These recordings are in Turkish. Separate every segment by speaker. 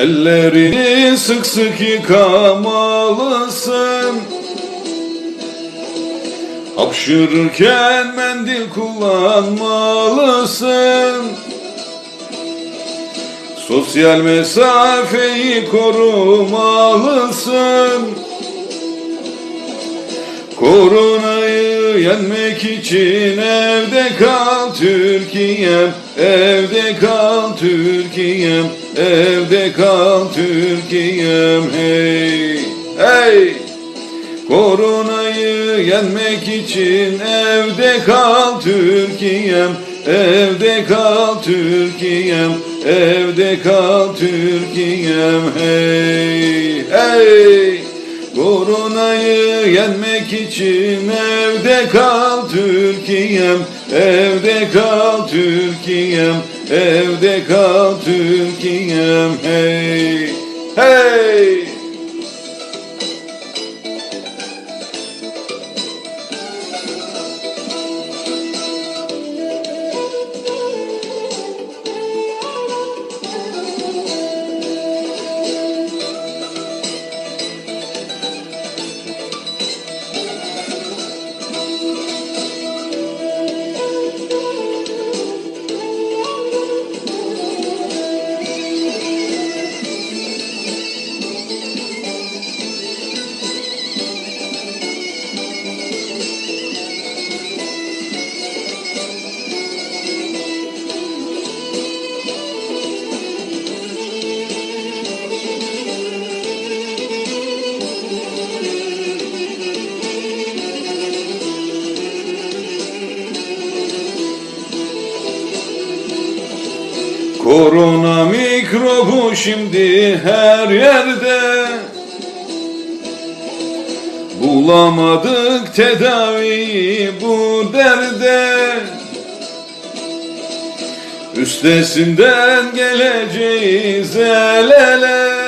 Speaker 1: Ellerini sık sık yıkamalısın. Hapşırırken mendil kullanmalısın. Sosyal mesafeyi korumalısın. Koronayı yenmek için evde kal Türkiye'm Evde kal Türkiye'm Evde kal Türkiye'm Hey hey. Koronayı yenmek için evde kal Türkiye'm Evde kal Türkiye'm Evde kal Türkiye'm Hey hey. Koronayı yenmek için evde kal Türkiye'm Evde kal Türkiye'm Evde kal Türkiye'm Hey. Hey Korona mikrobu şimdi her yerde. Bulamadık tedaviyi bu derde. Üstesinden geleceğiz el ele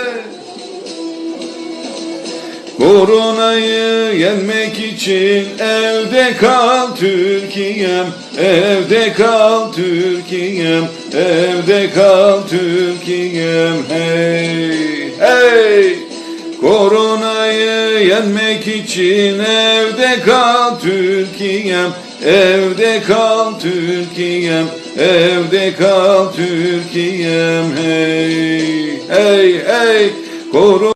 Speaker 1: Koronayı yenmek için evde kal Türkiye'm Evde kal Türkiye'm Evde kal Türkiye'm. Hey hey! Koronayı yenmek için evde kal Türkiye'm Evde kal Türkiye'm Evde kal Türkiye'm. Hey hey hey! Korona